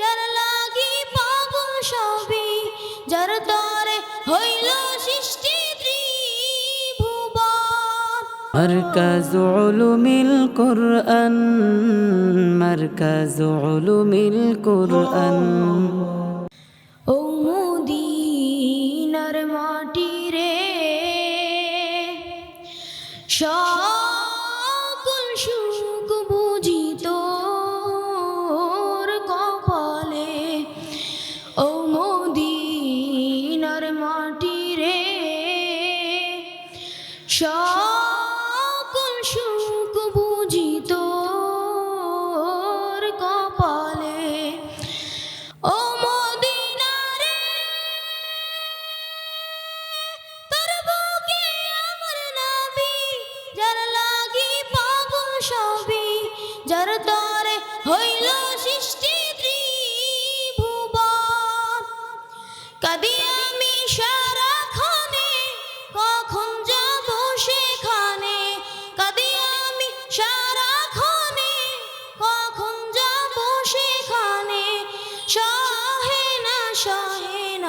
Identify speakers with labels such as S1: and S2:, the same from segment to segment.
S1: যার লাগি পাগল সবই যার তরে হইল সৃষ্টি ত্রিভুবন
S2: مركز علوم القرآن مركز علوم القرآن
S1: সকল সুখ বুঝিত কপালে। ও মদিনা রে তোর বুকে আমার নবী যার লাগি পাগল সবই যার তরে হইল সৃষ্টি ত্রিভুবন। কাদি আমি সারাক্ষণে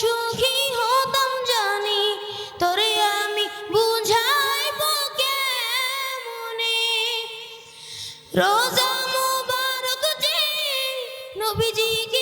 S1: সুখী হতাম জানি তোরে আমি বুঝাইব কেমনে রোজা মুবারক যে নবীজিকে